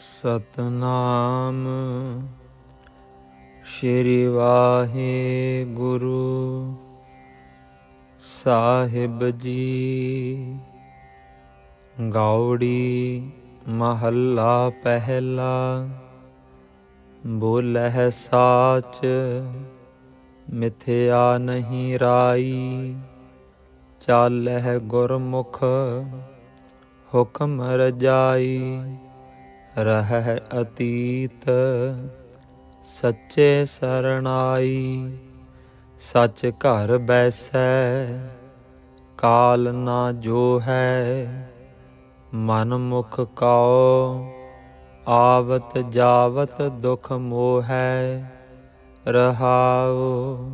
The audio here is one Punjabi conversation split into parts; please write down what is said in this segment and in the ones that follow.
ਸਤਨਾਮ। ਸ਼੍ਰੀ ਵਾਹਿਗੁਰੂ ਸਾਹਿਬ ਜੀ ਗਾਉੜੀ ਮਹੱਲਾ ਪਹਿਲਾ, ਬੋਲਹਿ ਸਾਚ, ਮਿਥਿਆ ਨਹੀਂ ਰਾਈ, ਚਾਲਹਿ ਗੁਰਮੁਖ ਹੁਕਮ ਰਜਾਈ। ਰਹਿ ਅਤੀਤ, ਸੱਚੇ ਸਰਣਾਈ, ਸੱਚ ਘਰ ਬੈਸੈ, ਕਾਲ ਨਾ ਜੋ ਹੈ ਮਨ ਮੁਖ ਕਉ, ਆਵਤ ਜਾਵਤ ਦੁਖ ਮੋਹੈ, ਰਹਾਉ,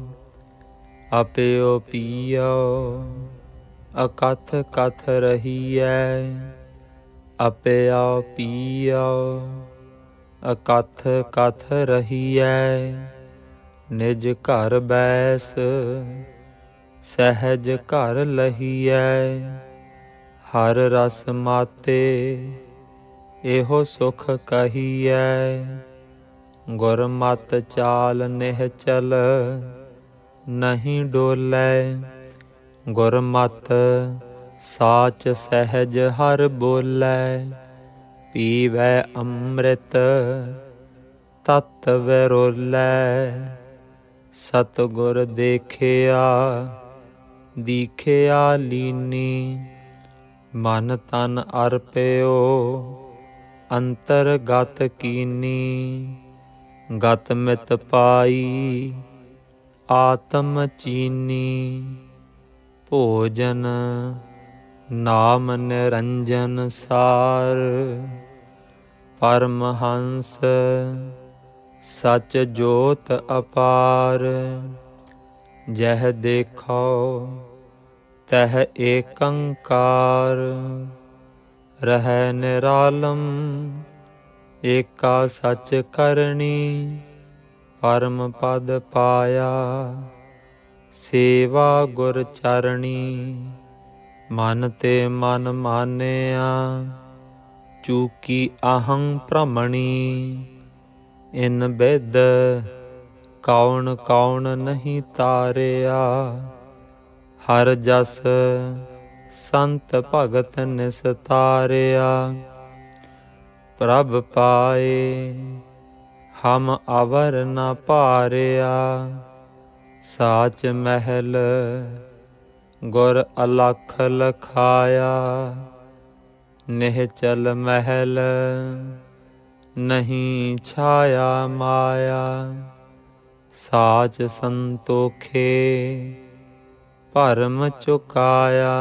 ਆਪਿਓ ਪੀਓ, ਅਕਥ ਕਥ ਰਹੀਐ। ਅਪਿਆ ਪੀਓ ਅਕਥ ਕਥ ਰਹੀਐ, ਨਿਜ ਘਰ ਬੈਸ, ਸਹਿਜ ਘਰ ਲਹੀਐ। ਹਰ ਰਸ ਮਾਤੇ ਇਹੋ ਸੁਖ ਕਹੀਐ। ਗੁਰ ਮਤ ਚਾਲ ਨਿਹ ਚਲ ਨਹੀਂ ਡੋਲੇ, ਗੁਰਮਤ ਸਾਚ ਸਹਿਜ ਹਰ ਬੋਲੇ, ਪੀਵੈ ਅੰਮ੍ਰਿਤ ਤਤ ਵਿਰੋਲੇ ਸਤ ਗੁਰ ਦੇਖਿਆ, ਦੀਖਿਆ ਲੀਨੀ, ਮਨ ਤਨ ਅਰਪਿਓ, ਅੰਤਰਗਤ ਕੀਨੀ। ਗਤ ਮਿਤ ਪਾਈ, ਆਤਮ ਚੀਨੀ, ਭੋਜਨ ਨਾਮ ਨਿਰੰਜਨ ਸਾਰ, ਪਰਮਹੰਸ ਸਚ ਜੋਤ ਅਪਾਰ। ਜਹ ਦੇਖੋ, ਤਹ ਏਕੰਕਾਰ। ਰਹਿ ਨਿਰਾਲਮ ਏਕਾ ਸਚ ਕਰਨੀ। ਪਰਮ ਪਦ ਪਾਇਆ, ਸੇਵਾ ਗੁਰ ਚਰਣੀ। ਮਨ ਤੇ ਮਨ ਮਾਨਿਆ, ਚੂਕੀ ਅਹੰ ਭ੍ਰਮਣੀ। ਇਨ ਬਿਦ ਕੌਣ ਕੌਣ ਨਹੀਂ ਤਾਰਿਆ, ਹਰ ਜਸ ਸੰਤ ਭਗਤ ਨਿਸਤਾਰਿਆ ਪ੍ਰਭ ਪਾਏ, ਹਮ ਅਵਰ ਨਾ ਭਾਰਿਆ, ਸਾਚ ਮਹਿਲ ਗੁਰ ਅਲਖ ਲਖਾਇਆ ਨਿਹਚਲ ਮਹਿਲ ਨਹੀਂ ਛਾਇਆ ਮਾਇਆ, ਸਾਚ ਸੰਤੋਖੇ ਭਰਮ ਚੁਕਾਇਆ।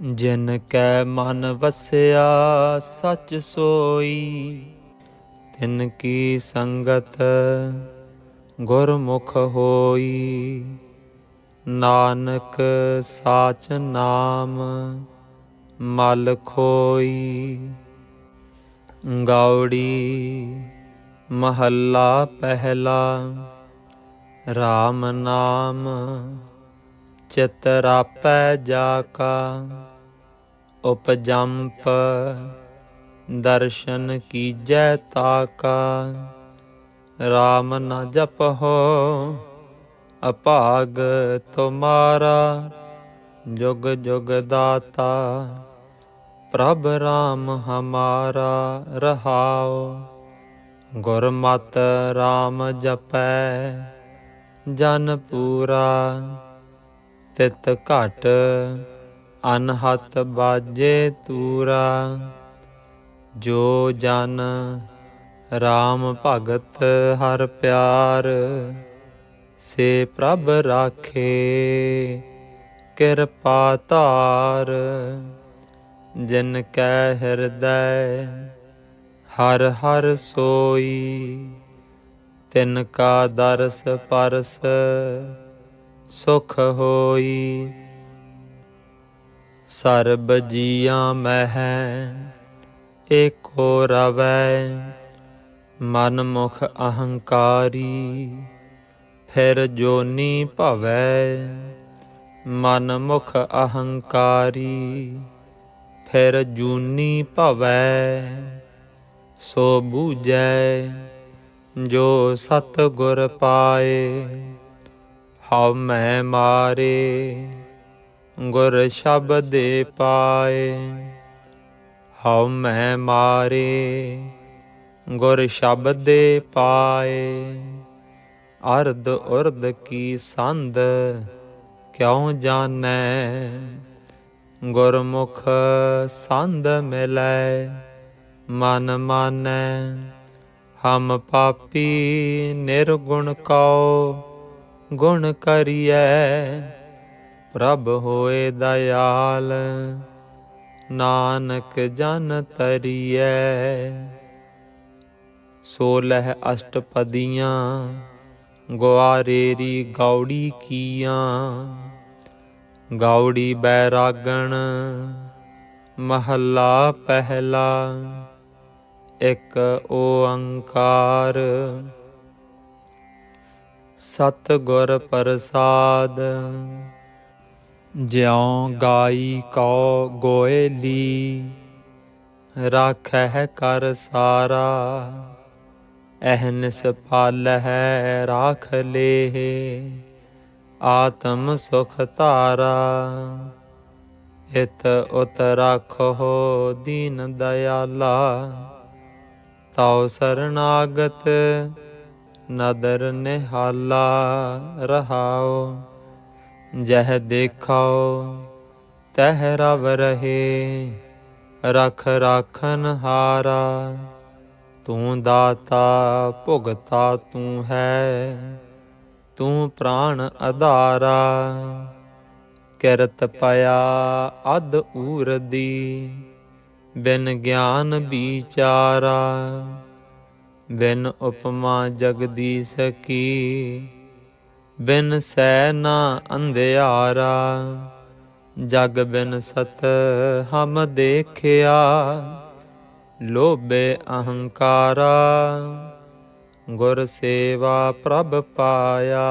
ਜਿਨ ਕੈ ਮਨ ਵਸਿਆ, ਸੱਚ ਸੋਈ, ਤਿਨ ਕੀ ਸੰਗਤ ਗੁਰਮੁਖ ਹੋਈ। ਨਾਨਕ ਸਾਚ ਨਾਮ ਮਲ ਖੋਈ। ਗੌੜੀ ਮਹੱਲਾ ਪਹਿਲਾ RAM ਨਾਮ ਚਿਤ ਰਾਪੈ ਜਾ ਕਾ। ਉਪਜੰਪ ਦਰਸ਼ਨ ਕੀਜੈ ਤਾਕਾ RAM ਨ ਜਪਹੁ ਅਭਾਗ ਤੁਮਾਰਾ, ਜੁਗ ਜੁਗ ਦਾਤਾ, ਪ੍ਰਭ ਰਾਮ ਹਮਾਰਾ ਰਹਾਉ। ਗੁਰਮਤ ਰਾਮ ਜਪੈ, ਜਨ ਪੂਰਾ, ਤਿਤ ਘਟ ਅਨਹਤ ਬਾਜੇ ਤੂਰਾ। ਜੋ ਜਨ RAM ਭਗਤ ਹਰ ਪਿਆਰ ਸੇ ਪ੍ਰਭ ਰਾਖੇ, ਕਿਰਪਾ ਧਾਰ। ਜਿਨ ਕੈ ਹਿਰਦੈ, ਹਰ ਹਰ ਸੋਈ। ਤਿਨ ਕਾ ਦਰਸ ਪਰਸ, ਸੁਖ ਹੋਈ। ਸਰਬ ਜੀਆਂ ਮਹਿ, ਏਕੋ ਰਵੈ। ਮਨ ਮੁਖ ਅਹੰਕਾਰੀ। ਫਿਰ ਜੋਨੀ ਭਵੈ, ਮਨ ਮੁਖ ਅਹੰਕਾਰੀ। ਫਿਰ ਜੂਨੀ ਭਵੈ, ਸੋ ਬੂਝੈ, ਜੋ ਸਤ ਗੁਰ ਪਾਏ। ਹਉ ਮੈਂ ਮਾਰੇ, ਗੁਰ ਸ਼ਬਦੇ ਪਾਏ। ਹਉ ਮੈਂ ਮਾਰੇ, ਗੁਰ ਸ਼ਬਦੇ ਪਾਏ। ਅਰਧ ਉਰਧ ਕੀ ਸੰਧ ਕਿਉ ਜਾਣੈ? ਗੁਰਮੁਖ ਸੰਧ ਮਿਲੈ, ਮਨ ਮਾਨੈ। ਹਮ ਪਾਪੀ ਨਿਰਗੁਣ ਕਉ, ਗੁਣ ਕਰੀਐ। ਪ੍ਰਭ ਹੋਏ ਦਇਆਲ, ਨਾਨਕ ਜਨ ਤਰੀਐ। ਸੋਲਹ ਅਸ਼ਟਪਦੀਆਂ ਗੁਆਰੇਰੀ ਗੌੜੀ ਕੀਆਂ। ਗੌੜੀ ਬੈਰਾਗਣ ਮਹੱਲਾ ਪਹਿਲਾ। ਇੱਕ ਓੰਕਾਰ ਸਤ ਗੁਰ ਪ੍ਰਸਾਦ। ਜਿਉ ਗਾਈ ਕਉ ਗੋਇਲੀ ਰਾਖੈ ਕਰ ਸਾਰਾ। ਅਹਨਿਸ ਪਾਲਹਿ ਰਾਖ ਲੇਹ, ਆਤਮ ਸੁਖ ਧਾਰਾ। ਇਤ ਉਤ ਰਾਖੋ ਦੀਨ ਦਇਆਲਾ, ਤਉ ਸਰਨਾਗਤ ਨਦਰ ਨਿਹਾਲਾ। ਰਹਾਓ ਜਹ ਦੇਖਾਓ ਤਹਿ ਰਵ ਰਹੇ, ਰਖ ਰਾਖਨ ਹਾਰਾ। ਤੂੰ ਦਾਤਾ, ਭੁਗਤਾ ਤੂੰ ਹੈ। ਤੂੰ ਪ੍ਰਾਣ ਅਧਾਰਾ, ਕਿਰਤ ਪਿਆ ਅਦ ਊਰਦੀ। ਬਿਨ ਗਿਆਨ ਵਿਚਾਰਾ, ਬਿਨ ਉਪਮਾ ਜਗਦੀਸ਼ ਕੀ ਬਿਨ ਸੈ ਨਾ ਅੰਧਿਆਰਾ, ਜਗ ਬਿਨ ਸਤ ਹਮ ਦੇਖਿਆ। ਲੋਭੇ ਅਹੰਕਾਰਾ, ਗੁਰ ਸੇਵਾ ਪ੍ਰਭ ਪਾਇਆ,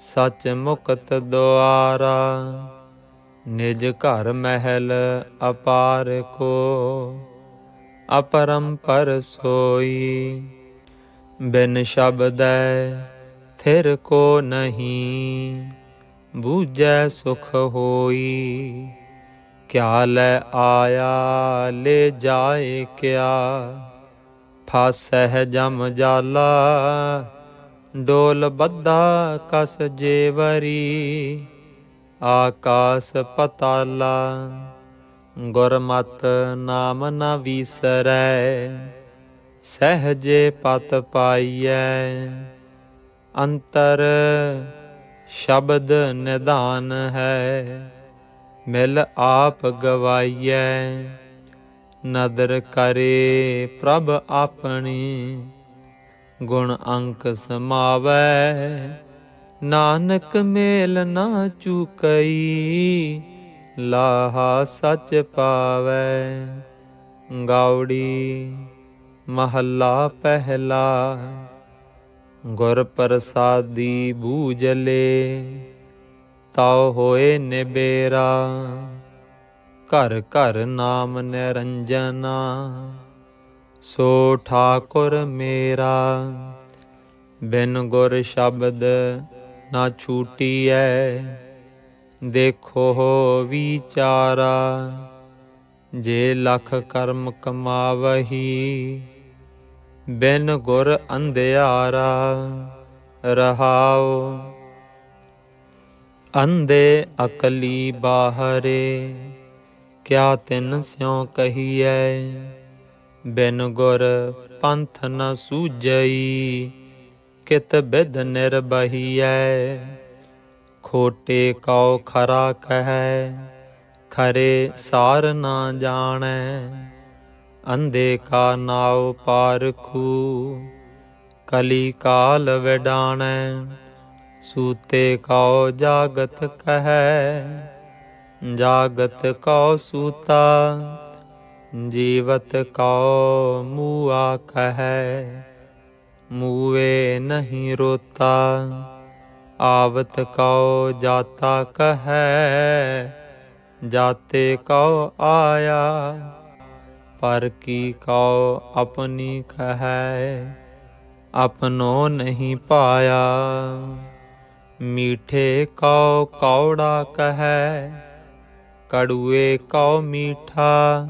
ਸਚ ਮੁਕਤ ਦੁਆਰਾ, ਨਿਜ ਘਰ ਮਹਿਲ ਅਪਾਰ ਕੋ ਅਪਰੰਪਰ ਸੋਈ, ਬਿਨ ਸ਼ਬਦੈ ਥਿਰ ਕੋ ਨਹੀਂ, ਬੂਝੈ ਸੁਖ ਹੋਈ। ਕਿਆ ਲੈ ਆਇਆ, ਲੈ ਜਾਏ ਕਿਆ? ਫਾਸਹਿ ਜਮ ਜਾਲਾ, ਡੋਲ ਬੱਧਾ ਕਸ ਜੇਵਰੀ ਆਕਾਸ ਪਤਾਲਾ, ਗੁਰਮਤ ਨਾਮ ਨ ਵਿਸਰੈ। ਸਹਜੇ ਪਤ ਪਾਈਐ, ਅੰਤਰ ਸ਼ਬਦ ਨਿਦਾਨ ਹੈ। ਮਿਲ ਆਪ ਗਵਾਈਐ। ਨਦਰ ਕਰੇ ਪ੍ਰਭ ਆਪਣੀ, ਗੁਣ ਅੰਕ ਸਮਾਵੈ। ਨਾਨਕ ਮੇਲ ਨਾ ਚੁਕਈ, ਲਾਹਾ ਸਚ ਪਾਵੈ। ਗਾਉੜੀ ਮਹੱਲਾ ਪਹਿਲਾ, ਗੁਰ ਪ੍ਰਸਾਦੀ ਬੂਜਲੇ ਤਾਉ ਹੋਏ ਨਿਬੇਰਾ। ਘਰ ਘਰ ਨਾਮ ਨਿਰੰਜਨਾ। ਸੋ ਠਾਕੁਰ ਮੇਰਾ। ਬਿਨ ਗੁਰ ਸ਼ਬਦ ਨਾ ਛੂਟੀਐ। ਦੇਖੋ ਵਿਚਾਰਾ। ਜੇ ਲਖ ਕਰਮ ਕਮਾਵਹੀ, ਬਿਨ ਗੁਰ ਅੰਧਿਆਰਾ ਰਹਾਓ ਅੰਧੇ ਅਕਲੀ ਬਾਹਰੇ, ਕਿਆ ਤਿਨ ਸਿਉ ਕਹੀਐ? ਬਿਨ ਗੁਰ ਪੰਥ ਨ ਸੂਝਈ, ਕਿਤ ਬਿਦ ਨਿਰਬਹੀਐ? ਖੋਟੇ ਕਉ ਖਰਾ ਕਹੈ, ਖਰੇ ਸਾਰ ਨਾ ਜਾਣੈ। ਅੰਧੇ ਕਾ ਨਾਉ ਪਾਰਖੂ, ਕਲੀ ਕਾਲ ਵਿਡਾਣੈ। ਸੂਤੇ ਕਉ ਜਾਗਤ ਕਹੈ, ਜਾਗਤ ਕਉ ਸੂਤਾ, ਜੀਵਤ ਕਉ ਮੂਆ ਕਹੈ ਮੂਏ ਨਹੀਂ ਰੋਤਾ, ਆਵਤ ਕਉ ਜਾਤਾ ਕਹੈ, ਜਾਤੇ ਕਉ ਆਇਆ, ਪਰ ਕੀ ਕਉ ਆਪਣੀ ਕਹੈ ਆਪਨੋ ਨਹੀਂ ਪਾਇਆ। ਮੀਠੇ ਕਉ ਕੌੜਾ ਕਹੈ, ਕੜੂਏ ਕਉ ਮੀਠਾ,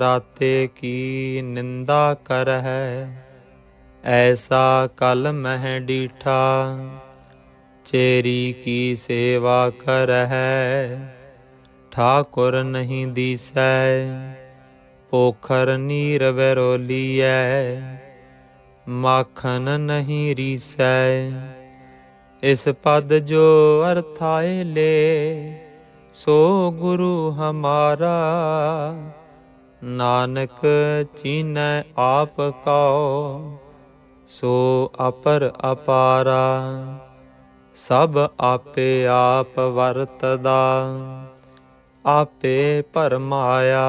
ਰਾਤੇ ਕੀ ਨਿੰਦਾ ਕਰਹਿ। ਐਸਾ ਕਲ ਮਹਿ ਡੀਠਾ, ਚੇਰੀ ਕੀ ਸੇਵਾ ਕਰਹਿ। ਠਾਕੁਰ ਨਹੀਂ ਦੀਸੈ, ਪੋਖਰ ਨੀਰ ਵਿਰੋਲੀਐ ਮਾਖਨ ਨਹੀਂ ਰੀਸੈ। ਇਸ ਪਦ ਜੋ ਅਰਥਾਏ ਲੇ, ਸੋ ਗੁਰੂ ਹਮਾਰਾ। ਨਾਨਕ ਚੀਨੈ ਆਪ ਕਉ, ਸੋ ਅਪਰ ਅਪਾਰਾ। ਸਭ ਆਪੇ ਆਪ ਵਰਤਦਾ, ਆਪੇ ਪਰਮਾਇਆ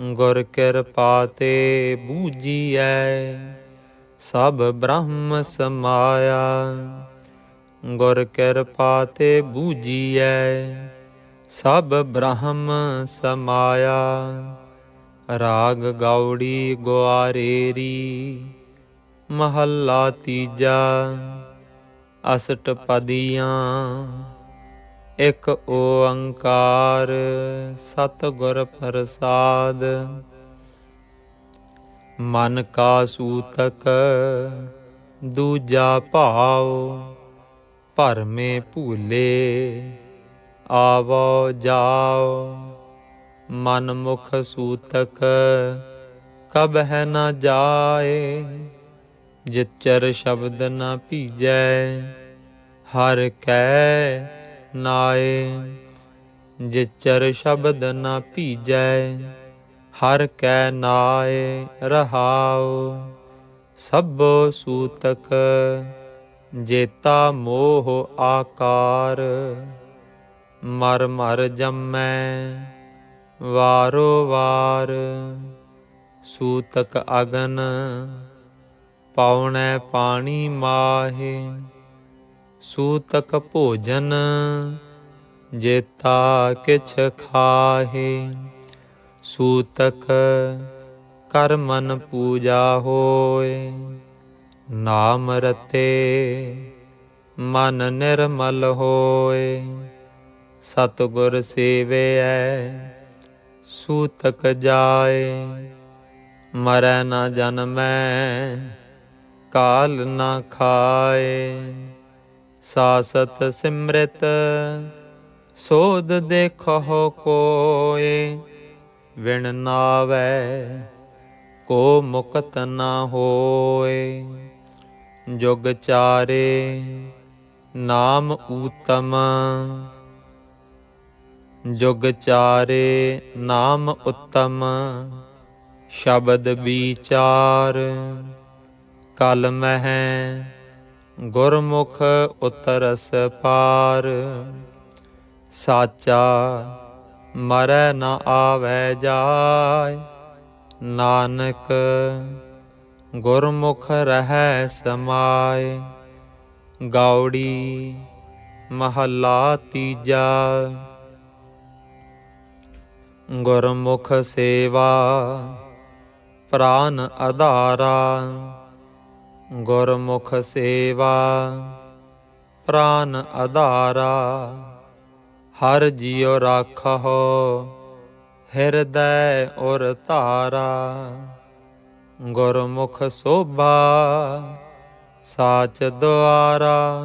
ਗੁਰ ਕਿਰਪਾ ਤੇ ਬੂਝੀਐ ਸਭ ਬ੍ਰਹਮ ਸਮਾਇਆ। ਗੁਰ ਕਿਰਪਾ ਤੇ ਬੂਝੀਐ, ਸਭ ਬ੍ਰਹਮ ਸਮਾਇਆ। ਰਾਗ ਗੌੜੀ ਗੁਆਰੇਰੀ, ਮਹੱਲਾ ਤੀਜਾ, ਅਸਟ ਪਦੀਆਂ। ਇਕ ਓੰਕਾਰ, ਸਤਿਗੁਰ ਪ੍ਰਸਾਦ। ਮਨ ਕਾ ਸੂਤਕ, ਦੂਜਾ ਭਾਉ ਭਰਮੇ ਭੂਲੇ, ਆਵੋ ਜਾਓ। ਮਨ ਮੁਖ ਸੂਤਕ, ਕਬ ਹੈ ਨਾ ਜਾਏ। ਜਿਚਰ ਸ਼ਬਦ ਨਾ ਭੀਜੈ, ਹਰ ਕੈ ਨਾਏ। ਜਿਚਰ ਸ਼ਬਦ ਨਾ ਭੀਜੈ ਹਰ ਕੈ ਨਾਏ ਰਹਾਉ, ਸਭੋ ਸੂਤਕ ਜੇਤਾ ਮੋਹ ਆਕਾਰ, ਮਰ ਮਰ ਜੰਮੈ ਵਾਰੋ ਵਾਰ, ਸੂਤਕ ਅਗਨ ਪਾਉਣੈ ਪਾਣੀ ਮਾਹੇ, ਸੂਤਕ ਭੋਜਨ ਜੇਤਾ ਕਿਛ ਖਾਹੇ। ਸੂਤਕ ਕਰ ਮਨ ਪੂਜਾ ਹੋਏ। ਨਾਮ ਰਤੇ ਮਨ ਨਿਰਮਲ ਹੋਏ। ਸਤਿਗੁਰ ਸੇਵਿਐ, ਸੂਤਕ ਜਾਏ। ਮਰੈ ਨਾ ਜਨਮੈ, ਕਾਲ ਨਾ ਖਾਏ। ਸਾਸਤ ਸਿਮ੍ਰਿਤ ਸੋਧ ਦੇਖੋ ਕੋਏ। ਵਿਣ ਨਾਵੈ, ਕੋ ਮੁਕਤ ਨਾ ਹੋਏ। ਜੁਗ ਚਾਰੇ, ਨਾਮ ਊਤਮ। ਜੁਗ ਚਾਰੇ, ਨਾਮ ਉੱਤਮ। ਸ਼ਬਦ ਵਿਚਾਰ, ਕਲ ਮਹਿ, ਗੁਰਮੁਖ ਉਤਰਸ ਪਾਰ। ਸਾਚਾ ਮਰੈ ਨ ਆਵੈ ਜਾਏ ਨਾਨਕ ਗੁਰਮੁਖ ਰਹੈ ਸਮਾਏ ਗੌੜੀ ਮਹੱਲਾ ਤੀਜਾ। ਗੁਰਮੁਖ ਸੇਵਾ ਪ੍ਰਾਨ ਆਧਾਰਾ ਗੁਰਮੁਖ ਸੇਵਾ ਪ੍ਰਾਨ ਆਧਾਰਾ ਹਰ ਜਿਉ ਰਾਖਹੁ, ਹਿਰਦੈ ਔਰ ਧਾਰਾ। ਗੁਰਮੁਖ ਸੋਭਾ, ਸਾਚ ਦੁਆਰਾ।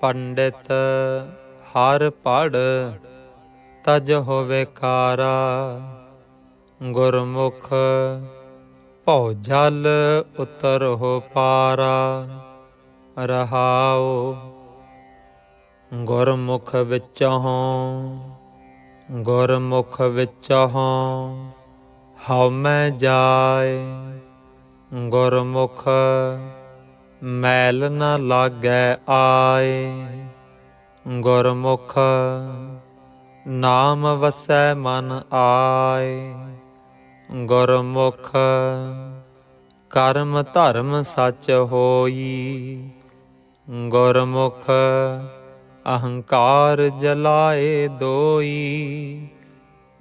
ਪੰਡਿਤ ਹਰ ਪੜ ਤਜ ਹੋਵੇ ਕਾਰਾ। ਗੁਰਮੁਖ ਭਉ ਜਲ ਉਤਰ ਹੋ ਪਾਰਾ। ਰਹਾਉ ਗੁਰਮੁਖ ਵਿੱਚੋਂ ਗੁਰਮੁਖ ਵਿੱਚੋਂ ਹਉ ਮੈਂ ਜਾਏ, ਗੁਰਮੁਖ ਮੈਲ ਨ ਲਾਗੈ ਆਏ, ਗੁਰਮੁਖ ਨਾਮ ਵਸੈ ਮਨ ਆਏ, ਗੁਰਮੁਖ ਕਰਮ ਧਰਮ ਸੱਚ ਹੋਈ, ਗੁਰਮੁਖ ਅਹੰਕਾਰ ਜਲਾਏ ਦੋਈ,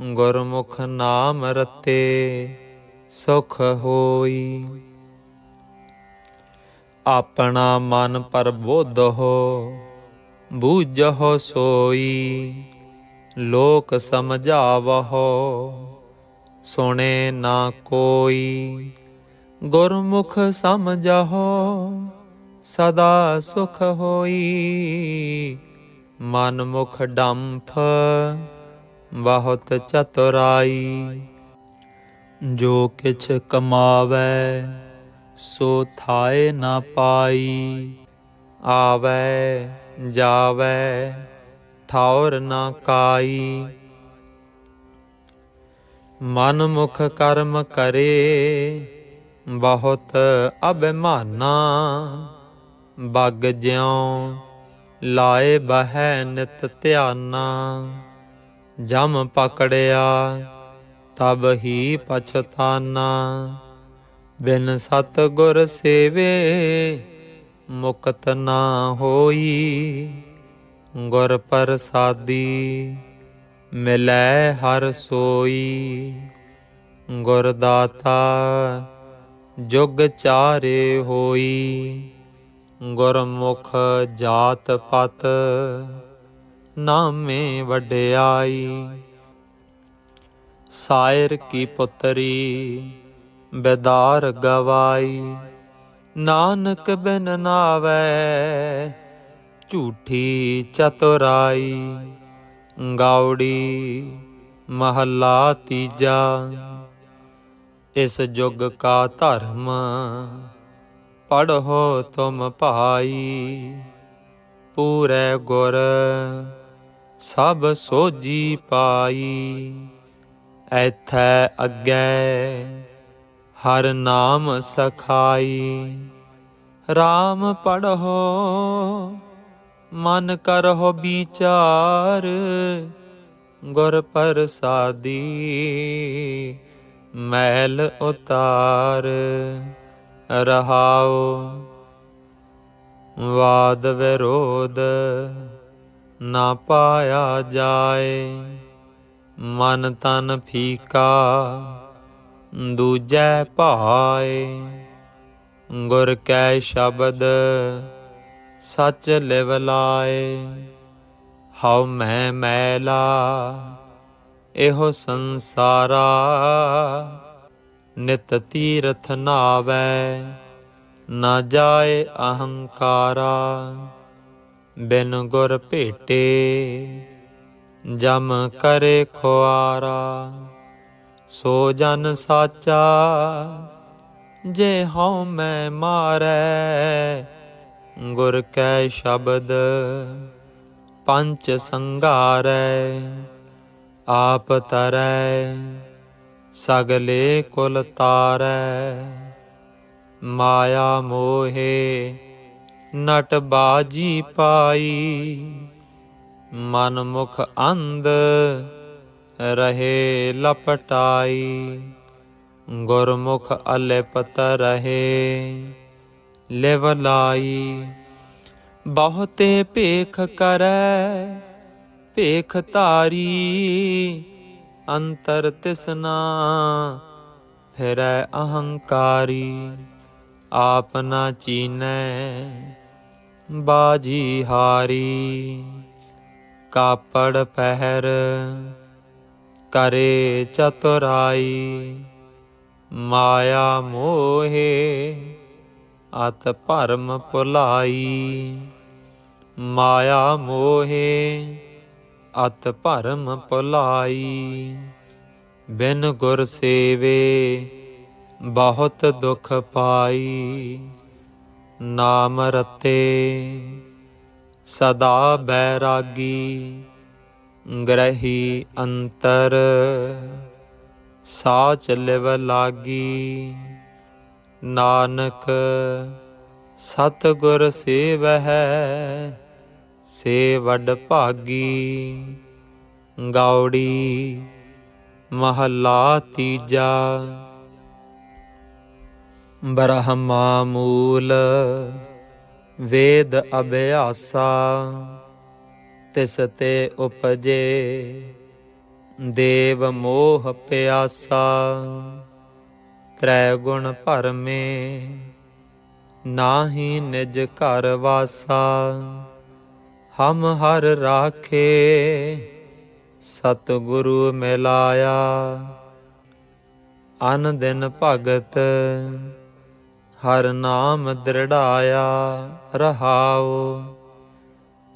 ਗੁਰਮੁਖ ਨਾਮ ਰਤੇ ਸੁਖ ਹੋਈ। ਆਪਣਾ ਮਨ ਪਰਬੋਧੋ ਬੂਝੋ ਸੋਈ। ਲੋਕ ਸਮਝਾਵਹੋ, ਸੁਣੇ ਨਾ ਕੋਈ। ਗੁਰਮੁਖ ਸਮਝਹੋ, ਸਦਾ ਸੁਖ ਹੋਈ। ਮਨ ਮੁਖ ਡੰਫ, ਬਹੁਤ ਚਤੁਰਾਈ। ਜੋ ਕਿਛ ਕਮਾਵੈ, ਸੋ ਥਾਏ ਨਾ ਪਾਈ। ਆਵੈ, ਜਾਵੈ ਠੌਰ ਨਾ ਕਾਈ। ਮਨ ਮੁਖ ਕਰਮ ਕਰੇ, ਬਹੁਤ ਅਭਿਮਾਨਾ। ਬਗ ਜਿਉ ਲਾਏ ਬਹਿ ਨਿਤ ਧਿਆਨਾ, ਜਮ ਪਕੜਿਆ, ਤਬ ਹੀ ਪਛਤਾਨਾ। ਬਿਨ ਸਤ ਗੁਰ ਸੇਵੇ ਮੁਕਤ ਨਾ ਹੋਈ, ਗੁਰ ਪ੍ਰਸਾਦੀ ਮਿਲੈ ਹਰ ਸੋਈ। ਗੁਰ ਦਾਤਾ ਜੁਗ ਚਾਰੇ ਹੋਈ ਗੁਰਮੁਖ ਜਾਤ ਪਤ ਨਾਮੇ ਵਡਿਆਈ। ਸਾਇਰ ਕੀ ਪੁੱਤਰੀ, ਬੇਦਾਰ ਗਵਾਈ। ਨਾਨਕ ਬਿਨ ਨਾਵੈ, ਝੂਠੀ ਚਤੁਰਾਈ। ਗਾਉੜੀ ਮਹੱਲਾ ਤੀਜਾ, ਇਸ ਜੁਗ ਕਾ ਧਰਮ ਪੜ੍ਹੋ ਤੁਮ ਭਾਈ। ਪੂਰੇ ਗੁਰ ਸਭ ਸੋਜੀ ਪਾਈ। ਐਥੈ ਅੱਗੇ ਹਰ ਨਾਮ ਸਖਾਈ। RAM ਪੜ੍ਹੋ, ਮਨ ਕਰਹੁ ਵਿਚਾਰ। ਗੁਰ ਪ੍ਰਸਾਦੀ ਮਹਿਲ ਉਤਾਰ। ਰਹਾਉ। ਵਾਦ ਵਿਰੋਧ ਨਾ ਪਾਇਆ ਜਾਏ। ਮਨ ਤਨ ਫੀਕਾ ਦੂਜੈ ਭਾਏ। ਗੁਰ ਕੈ ਸ਼ਬਦ ਸੱਚ ਲਿਵ ਲਾਏ। ਹਉ ਮੈਂ ਮੈਲਾ, ਇਹੋ ਸੰਸਾਰਾ ਨਿਤ ਤੀਰਥ ਨਾਵੈ, ਨਾ ਜਾਏ ਅਹੰਕਾਰਾ। ਬਿਨ ਗੁਰ ਭੇਟੇ, ਜਮ ਕਰੇ ਖੁਆਰਾ। ਸੋ ਜਨ ਸਾਚਾ, ਜੇ ਹਉ ਮੈਂ ਮਾਰੈ, ਗੁਰ ਕੈ ਸ਼ਬਦ ਪੰਚ ਸੰਘਾਰੈ ਆਪ ਤਰੈ। ਸਗਲੇ ਕੁਲ ਤਾਰੈ, ਮਾਇਆ ਮੋਹੇ, ਨਟ ਬਾਜੀ ਪਾਈ। ਮਨ ਮੁਖ ਅੰਧ ਰਹੇ ਲਪਟਾਈ, ਗੁਰਮੁਖ ਅਲਿਪਤ ਰਹੇ ਲਿਵ ਲਾਈ। ਬਹੁਤੇ ਭੇਖ ਕਰੈ, ਭੇਖ ਧਾਰੀ ਅੰਤਰ ਤਿਸਨਾ, ਫਿਰੈ ਅਹੰਕਾਰੀ, ਆਪ ਨਾ ਚੀਨੈ, ਬਾਜੀ ਹਾਰੀ। ਕਾਪੜ ਪਹਿਰ ਕਰੇ ਚਤੁਰਾਈ, ਮਾਇਆ ਮੋਹੇ ਅਤ ਭਰਮ ਭੁਲਾਈ। ਮਾਇਆ ਮੋਹੇ ਅਤ ਭਰਮ ਭੁਲਾਈ। ਬਿਨ ਗੁਰ ਸੇਵੇ ਬਹੁਤ ਦੁਖ ਪਾਈ। ਨਾਮ ਰਤੇ ਸਦਾ ਬੈਰਾਗੀ, ਗ੍ਰਹੀ ਅੰਤਰ ਸਾ ਲਿਵ ਲਾਗੀ। ਨਾਨਕ ਸਤ ਸੇਵ ਹੈ ਸੇ ਵੱਡ ਭਾਗੀ ਗਾਉੜੀ ਮਹੱਲਾ ਤੀਜਾ। ਬ੍ਰਹਮਾ ਮੂਲ ਵੇਦ ਅਭਿਆਸਾ, ਤਿਸ ਤੇ ਉਪਜੇ ਦੇਵ ਮੋਹ ਪਿਆਸਾ। ਤ੍ਰੈ ਗੁਣ ਭਰਮੇ, ਨਾਹੀ ਨਿਜ ਘਰ ਵਾਸਾ। ਹਮ ਹਰ ਰਾਖੇ ਸਤ ਗੁਰੂ ਮਿਲਾਇਆ। ਅਨ ਦਿਨ ਭਗਤ, ਹਰ ਨਾਮ ਦ੍ਰਿੜਾਇਆ ਰਹਾਉ।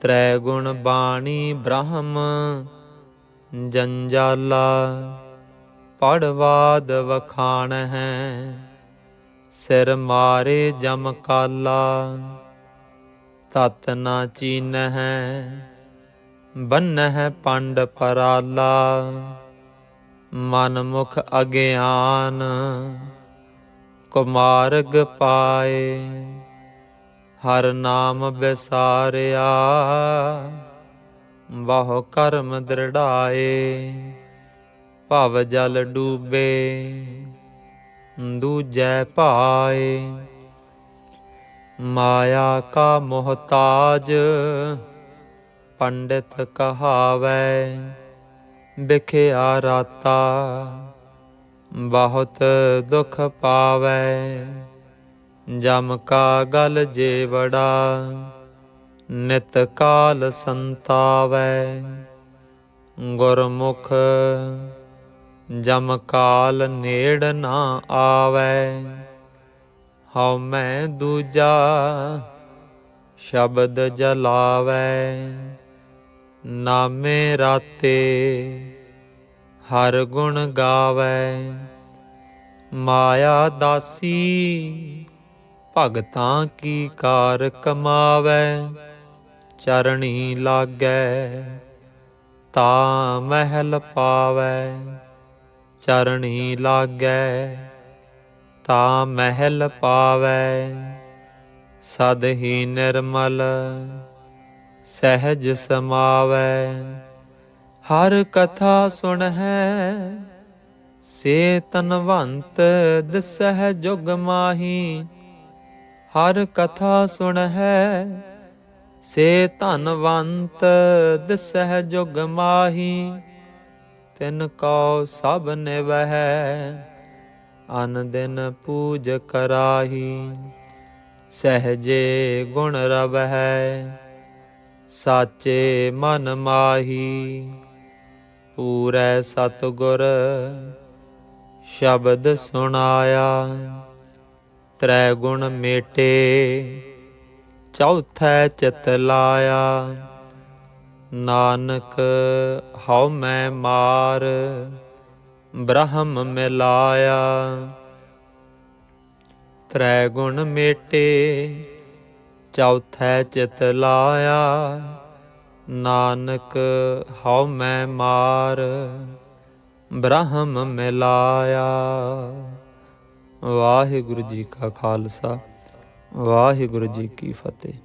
ਤ੍ਰੈ ਗੁਣ ਬਾਣੀ ਬ੍ਰਹਮ, ਜੰਜਾਲਾ ਪੜਵਾਦ ਵਖਾਣ ਹੈ ਸਿਰ ਮਾਰੇ ਜਮ ਕਾਲਾ। ਤਤ ਨਾ ਚੀਨ ਹੈ ਬੰਨ ਹੈ ਪੰਡ ਪਰਾਲਾ। ਮਨ ਮੁਖ ਅਗਿਆਨ ਕੁਮਾਰਗ ਪਾਏ, ਹਰ ਨਾਮ ਵਿਸਾਰਿਆ ਬਹੁ ਕਰਮ ਦ੍ਰਿੜਾਏ, ਭਵ ਜਲ ਡੂਬੇ, ਦੂਜੈ ਪਾਏ। ਮਾਇਆ ਕਾ ਮੁਹਤਾਜ, ਪੰਡਿਤ ਕਹਾਵੈ, ਵਿਖਿਆ ਰਾਤਾ, ਬਹੁਤ ਦੁਖ ਪਾਵੈ। ਜਮ ਕਾ ਗਲ ਜੇਵੜਾ, ਨਿਤ ਕਾਲ ਸੰਤਾਵੈ। ਗੁਰਮੁਖ, ਜਮ ਕਾਲ ਨੇੜ ਨਾ ਆਵੈ। ਹਉ ਮੈਂ ਦੂਜਾ ਸ਼ਬਦ ਜਲਾਵੈ, ਨਾਮੇ ਰਾਤੇ ਹਰ ਗੁਣ ਗਾਵੈ। ਮਾਇਆ ਦਾਸੀ, ਭਗਤਾਂ ਕੀ ਕਾਰ ਕਮਾਵੈ? ਚਰਣੀ ਲਾਗੈ, ਤਾ ਮਹਿਲ ਪਾਵੈ। ਚਰਣੀ ਲਾਗੈ ਤਾ ਮਹਿਲ ਪਾਵੈ ਸਦ ਹੀ ਨਿਰਮਲ ਸਹਿਜ ਸਮਾਵੈ। ਹਰ ਕਥਾ ਸੁਣਹਿ, ਸੇ ਤਨਵੰਤ ਦਿਸਹਿ ਜੁਗ ਮਾਹੀ। ਹਰ ਕਥਾ ਸੁਣਹਿ, ਸੇ ਧਨਵੰਤ ਦਿਸਹਿ ਜੁਗ ਮਾਹੀ। ਤਿਨ ਕਉ ਸਭ ਨਿਵਹਿ ਅਨ ਦਿਨ ਪੂਜ ਕਰਾਹੀ। ਸਹਜੇ ਗੁਣ ਰਵਹਿ, ਸਾਚੇ ਮਨ ਮਾਹੀ। ਪੂਰੈ ਸਤਗੁਰ ਸ਼ਬਦ ਸੁਣਾਇਆ, ਤ੍ਰੈ ਗੁਣ ਮੇਟੇ ਚੌਥੈ ਚਿਤ ਲਾਇਆ। ਨਾਨਕ ਹਉ ਮੈਂ ਮਾਰ ਬ੍ਰਹਮ ਮਿਲਾਇਆ। ਤ੍ਰੈ ਗੁਣ ਮੇਟੇ, ਚੌਥੈ ਚਿਤ ਲਾਇਆ। ਨਾਨਕ ਹਉ ਮੈਂ ਮਾਰ, ਬ੍ਰਹਮ ਮਿਲਾਇਆ। ਵਾਹਿਗੁਰੂ ਜੀ ਕਾ ਖਾਲਸਾ, ਵਾਹਿਗੁਰੂ ਜੀ ਕੀ ਫਤਿਹ।